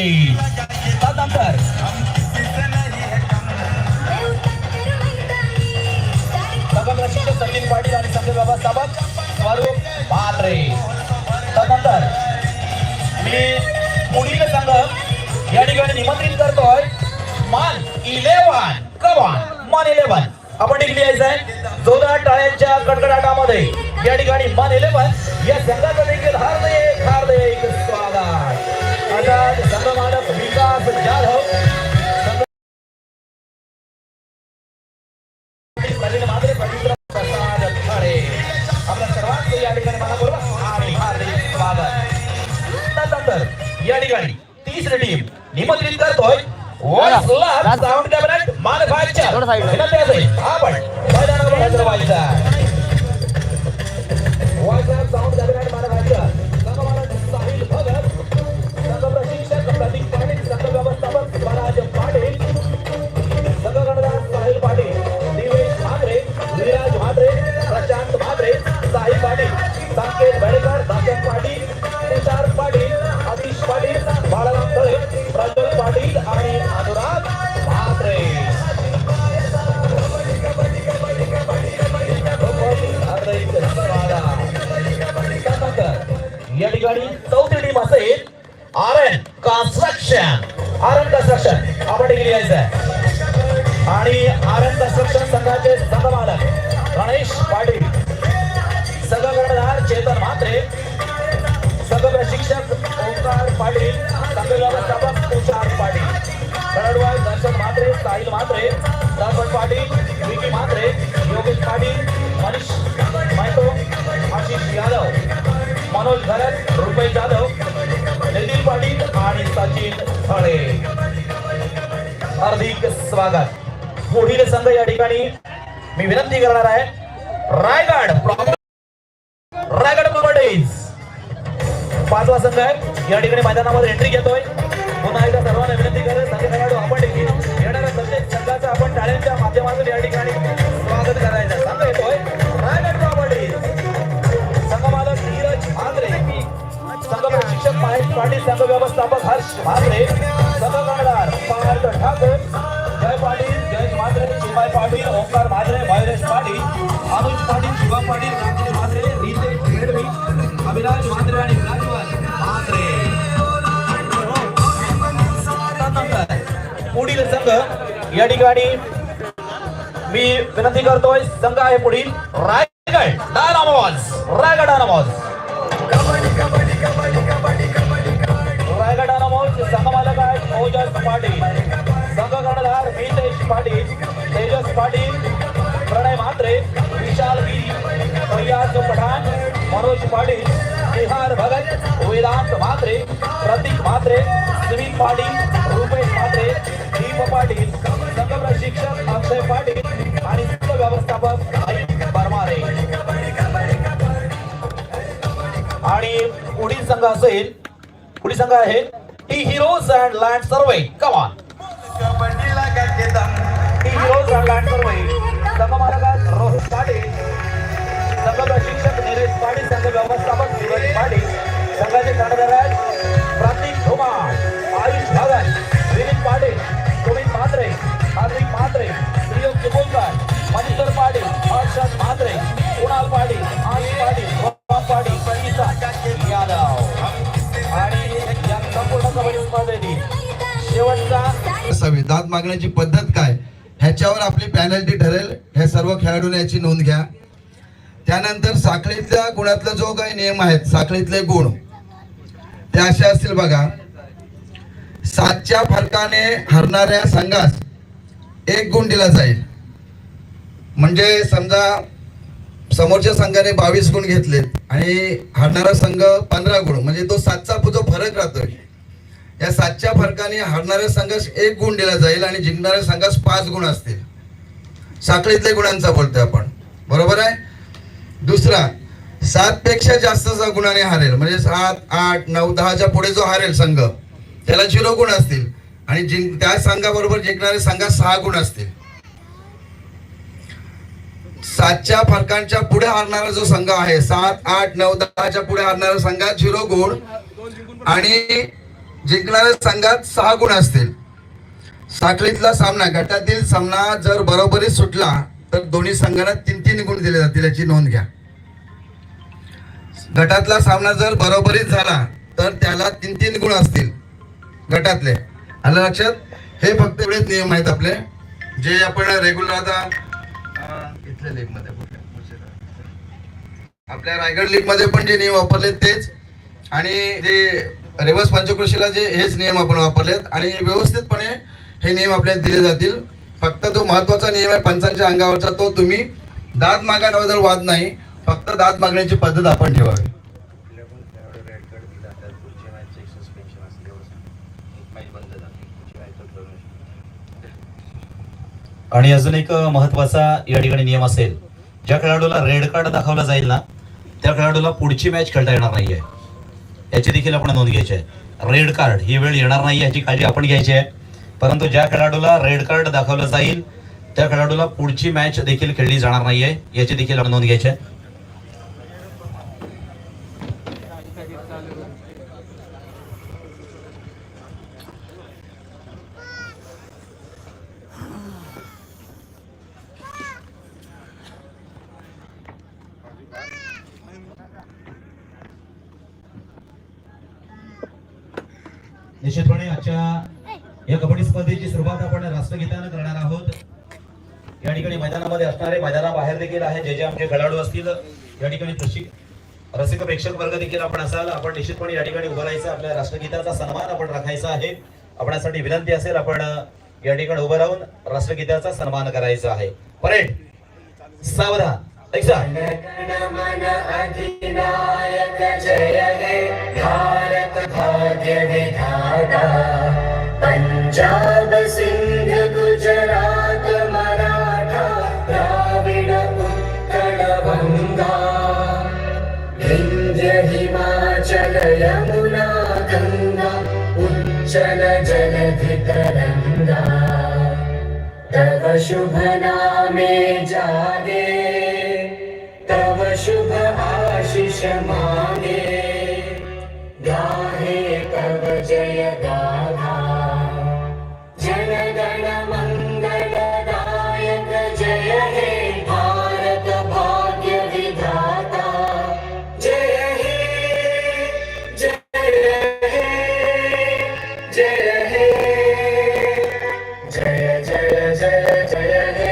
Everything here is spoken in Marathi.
पाटील त्यानंतर पाटील आणि संघ व्यवस्थापक स्वरूप म्हात्रे त्यानंतर मी पुढील संघ या ठिकाणी निमंत्रित करतोय. मान इलेव्हन कमान मान इलेव्हन आपण एक यायचं आहे. जोरदार टाळ्यांच्या कडकडाटामध्ये या ठिकाणी मान इलेव्हन या संघाचं देखील हार्दिक हार्दिक स्वागत. आता या ठिकाणी तिसरी टीम निमंत्रित करतोय What's love? Sound cabinet manufacture. थोडं side ला. विनंती असेल, आपण मैदानावर हजर व्हायचं. या ठिकाणी चौथी टीम असेल R N construction R N construction आपण डिग्री यायचं आहे. आणि आर एन कन्स्ट्रक्शन संघाचे संघमालक गणेश पाटील. ठाणे. हार्दिक स्वागत. पुढील संघ या ठिकाणी मी विनंती करणार आहे रायगड रायगड प्रॉपर्टीज पाचवा संघ आहे. या ठिकाणी मैदानामध्ये एंट्री घेतोय. पुन्हा एकदा सर्वांना विनंती करेल संघ खेळाडू आपण देखील येणाऱ्या प्रत्येक संघाचं आपण टाळ्यांच्या माध्यमातून या ठिकाणी संघ व्यवस्थापक हर्ष म्हात्रे संघ पार्थ ठाकूर जय पाटील जयेश म्हात्रे शिवाय पाटील ओंकार म्हात्रे मयुरेश पाटील अनुज पाटील शिवा पाटील रामजी म्हात्रे रितेश खेडवी अभिराज म्हात्रे आणि राजवन म्हात्रे. पुढील संघ या ठिकाणी मी विनंती करतोय संघ आहे पुढील रायगड डायनामॉज रायगड डायनामॉज मालक पाटील संघ कर्णधार मितेश पाटील तेजस पाटील प्रणय म्हात्रे विशाल गिरी फैयाज पठाण मनोज पाटील निहार भगत वेदांत म्हात्रे प्रतीक म्हात्रे सुमित पाटील रुपेश म्हात्रे दीप पाटील संघ प्रशिक्षक अक्षय पाटील आणि व्यवस्थापक परमारे. आणि पुढील संघ असेल पुढील संघ आहे? ही हिरोज अँड लँड सर्वे कमान T heroes and land survey संघ रोहित पाटील संघ प्रशिक्षक निलेश पाटील संघ व्यवस्थापक सूरज पाटील संघाचे कर्णधार प्रतीक धुमाळ असावी दाद मागण्याची पद्धत काय? ह्याच्यावर आपली पॅनल्टी ठरेल. हे सर्व खेळाडूने याची नोंद घ्या. त्यानंतर साखळीतल्या गुणातला जो काही नियम आहेत साखळीतले गुण ते असे असतील बघा. सातच्या फरकाने हरणाऱ्या संघास एक गुण दिला जाईल. म्हणजे समजा समोरच्या संघाने बावीस गुण घेतलेत आणि हरणारा संघ पंधरा गुण म्हणजे तो सातचा जो फरक राहतोय या सातच्या फरकाने हरणाऱ्या संघास एक गुण दिला जाईल आणि जिंकणाऱ्या संघास पाच गुण असतील. साखळीतल्या गुणांचा बोलतोय आपण. बरोबर आहे? दुसरा सात पेक्षा जास्त गुणाने हारेल. म्हणजे सात आठ नऊ दहाच्या पुढे जो हारेल संघ त्याला झिरो गुण असतील. आणि जिंक त्या संघाबरोबर जिंकणाऱ्या संघात सहा गुण असतील. सातच्या फरकांच्या पुढे हारणारा जो संघ आहे सात आठ नऊ दहाच्या पुढे हारणारा संघात झिरो गुण. आणि जिंकणाऱ्या संघात सहा गुण असतील. साखळीतला सामना गटातील सामना जर बरोबरीत सुटला तर दोन्ही संघांना तीन तीन गुण दिले जातील याची नोंद घ्या. गटातला सामना जर बरोबरीत झाला तर त्याला तीन तीन गुण असतील. गटातले. आलं लक्षात? हे फक्त एवढेच नियम आहेत आपले जे आपण रेग्युलर आता इथल्या league मध्ये आपल्या रायगड लीगमध्ये पण जे नियम वापरले तेच. आणि जे रिवर्स पंचकृषीला जे हेच नियम आपण वापरलेत आणि व्यवस्थितपणे हे नियम आपल्याला दिले जातील. फक्त तो महत्त्वाचा नियम आहे पंचांच्या अंगावरचा तो तुम्ही दात मागण्याबद्दल वाद नाही फक्त दात मागण्याची पद्धत आपण ठेवावी. आणि अजून एक महत्त्वाचा या ठिकाणी नियम असेल ज्या खेळाडूला रेड कार्ड दाखवला जाईल ना त्या खेळाडूला पुढची मॅच खेळता येणार नाहीये. याची देखील आपण नोंद घ्यायची आहे. रेड कार्ड ही वेळ येणार नाही याची काळजी आपण घ्यायची आहे. परंतु ज्या खेळाडूला रेड कार्ड दाखवलं जाईल त्या खेळाडूला पुढची मॅच देखील खेळली जाणार नाहीये. याची देखील आपण नोंद घ्यायची आहे. निश्चितपणे आजच्या या कबड्डी स्पर्धेची सुरुवात आपण राष्ट्रगीतानं करणार आहोत. या ठिकाणी मैदानामध्ये असणारे मैदानाबाहेर देखील आहे जे जे आमचे खेळाडू असतील या ठिकाणी प्रशिक रसिक प्रेक्षक वर्ग देखील आपण असाल आपण निश्चितपणे या ठिकाणी उभं राहायचं आपल्या राष्ट्रगीताचा सन्मान आपण राखायचा आहे. आपणासाठी विनंती असेल आपण या ठिकाणी उभं राहून राष्ट्रगीताचा सन्मान करायचा आहे. परेड सावधान. ऐका जनगणमन अधिनायक जय हे भारत भाग्य विधाता पंजाब सिंध गुजरात मराठा द्राविड उत्कल बंगा विंध्य हिमाचल यमुना गंगा उच्चल जलधि तरंगा तव शुभ नामे जागे जय